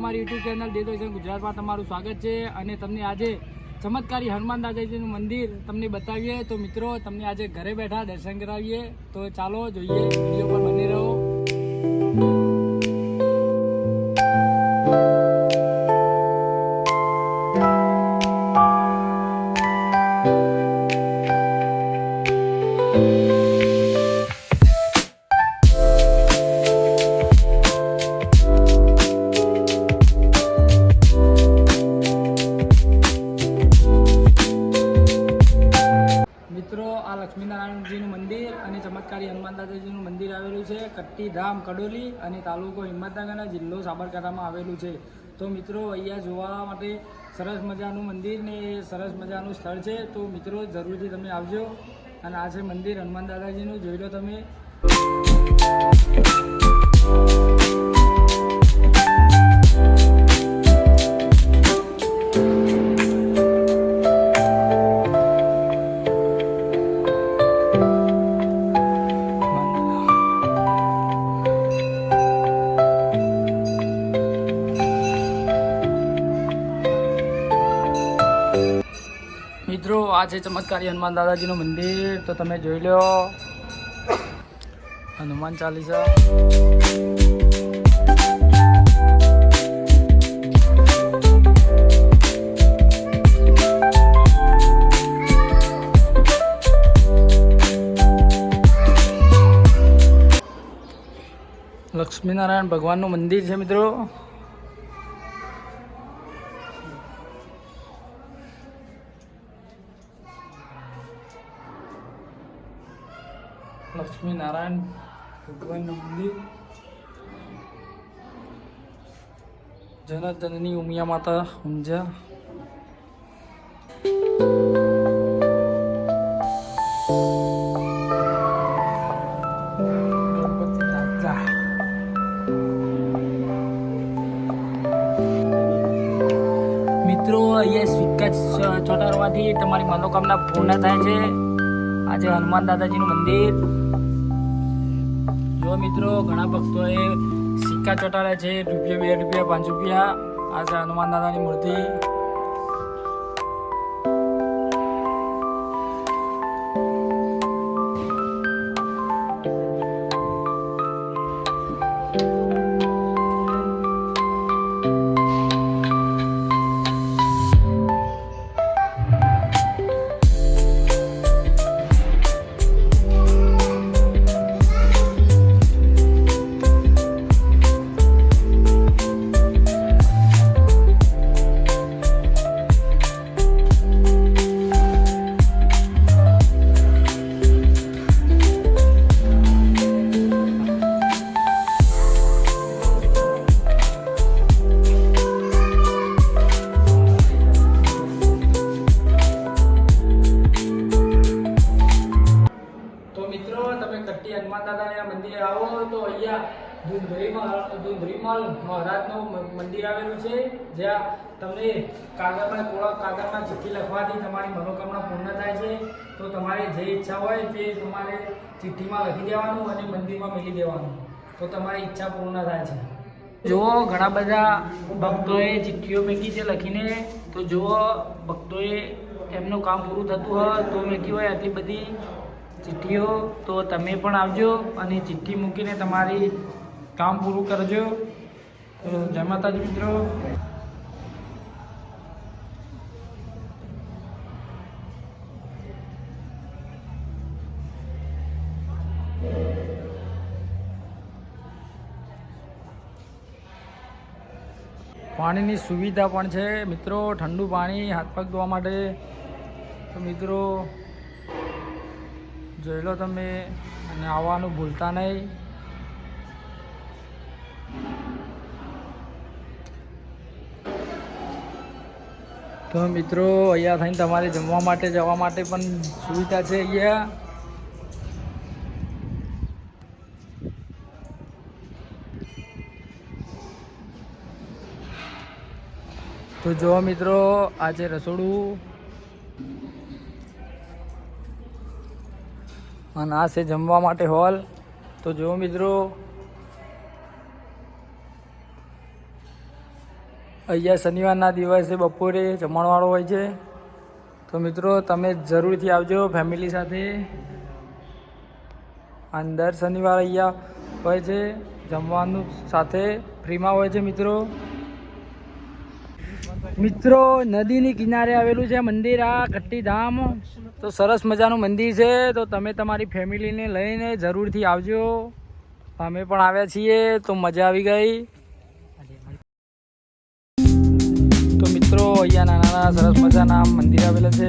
અમારી YouTube channel દેદોશન ગુજરાતમાં તમારું સ્વાગત છે અને તમને આજે ચમત્કારી હનુમાન દાદાજીનું મંદિર તમને બતાવીએ. તો મિત્રો, તમને આજે ઘરે બેઠા દર્શન કરાવીએ. તો ચાલો, જોઈએ, વીડિયો પર બની રહો ધામ, કડોલી અને તાલુકો હિંમતનગરના જિલ્લો સાબરકાંઠામાં આવેલું છે. તો મિત્રો, અહીંયા જોવા માટે સરસ મજાનું મંદિર ને સરસ મજાનું સ્થળ છે. તો મિત્રો, જરૂરથી તમે આવજો. અને આ છે મંદિર હનુમાન દાદાજીનું. જોઈ લો તમે. મિત્રો આ છે ચમત્કારી હનુમાન દાદાજીનું મંદિર, તો તમે જોઈ લો. હનુમાન ચાલીસા. લક્ષ્મીનારાયણ ભગવાનનું મંદિર છે, મિત્રો. લક્ષ્મી નારાયણ ભગવાનનું મંદિર જનજનની ઉમિયા માતા ઊંઝા મિત્રો અહીંયા સ્વીકાર ચોટાડવાથી તમારી મનોકામના પૂર્ણ થાય છે. આજે હનુમાન દાદાજીનું મંદિર. જો મિત્રો, ઘણા ભક્તોએ સિક્કા ચોટાડ્યા છે, રૂપિયા બે, રૂપિયા પાંચ રૂપિયા. આજે હનુમાન દાદાની મૂર્તિ ધુંધરીમલ મહારાજનું મંદિર આવેલું છે, જ્યાં તમને કાગળમાં કોળા કાગળમાં ચિઠ્ઠી લખવાથી તમારી મનોકામના પૂર્ણ થાય છે. તો તમારે જે ઈચ્છા હોય તે તમારે ચિઠ્ઠીમાં લખી દેવાનું અને મંદિરમાં મેલી દેવાનું. તો તમારી ઈચ્છા પૂર્ણ થાય છે. જુઓ, ઘણા બધા ભક્તોએ ચિઠ્ઠીઓ મૂકી છે લખીને. તો જુઓ, ભક્તોએ એમનું કામ પૂરું થતું હોય તો મેકી હોય આટલી બધી ચિઠ્ઠીઓ. તો તમે પણ આવજો અને ચિઠ્ઠી મૂકીને તમારી કામ પૂરું કરજો. જય માતાજી મિત્રો. પાણીની સુવિધા પણ છે. મિત્રો, ઠંડુ પાણી હાથ પગ ધોવા માટે. તો મિત્રો, જોઈ લો તમે, અને આવવાનું ભૂલતા નહીં. તો મિત્રો, અહીંયા થઈને તમારે જમવા માટે, જવા માટે પણ સુવિધા છે અહીંયા. તો જો મિત્રો, આજે રસોડું. અને આ છે જમવા માટે હોલ. તો જો મિત્રો અહીંયા શનિવારના દિવસે બપોરે જમણવાળો હોય છે. તો મિત્રો, તમે જરૂરથી આવજો ફેમિલી સાથે. અંદર શનિવાર અહીંયા હોય છે, જમવાનું સાથે ફ્રીમાં હોય છે મિત્રો. મિત્રો, નદીની કિનારે આવેલું છે મંદિર, આ કટ્ટીધામ. તો સરસ મજાનું મંદિર છે. તો તમે તમારી ફેમિલીને લઈને જરૂરથી આવજો. અમે પણ આવ્યા છીએ, તો મજા આવી ગઈ. અહીંયા નાના સરસ મજાના મંદિર આવેલા છે.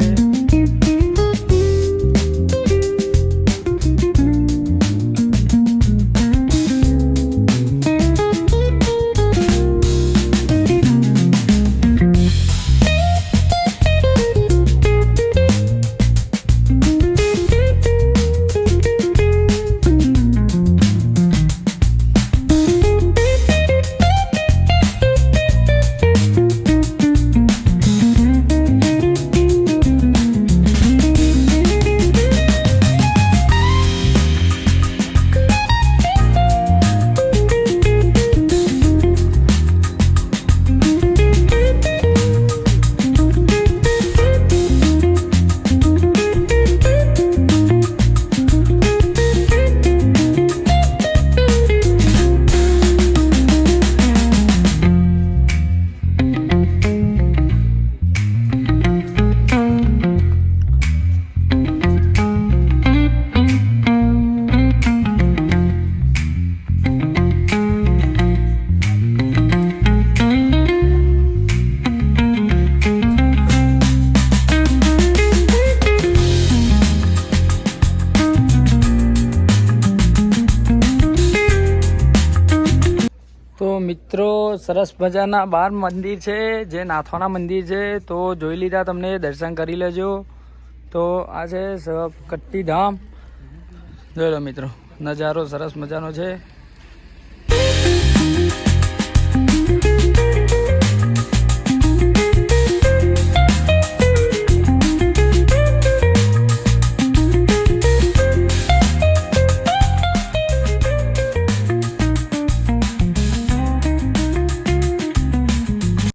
તો મિત્રો, સરસ મજાના બાર મંદિર છે, જે નાથવાના મંદિર છે, તો જોઈ લીધા તમને, દર્શન કરી લેજો. તો આ છે સ- કટ્ટીધામ. જોઈ લો મિત્રો, નજારો સરસ મજાનો છે.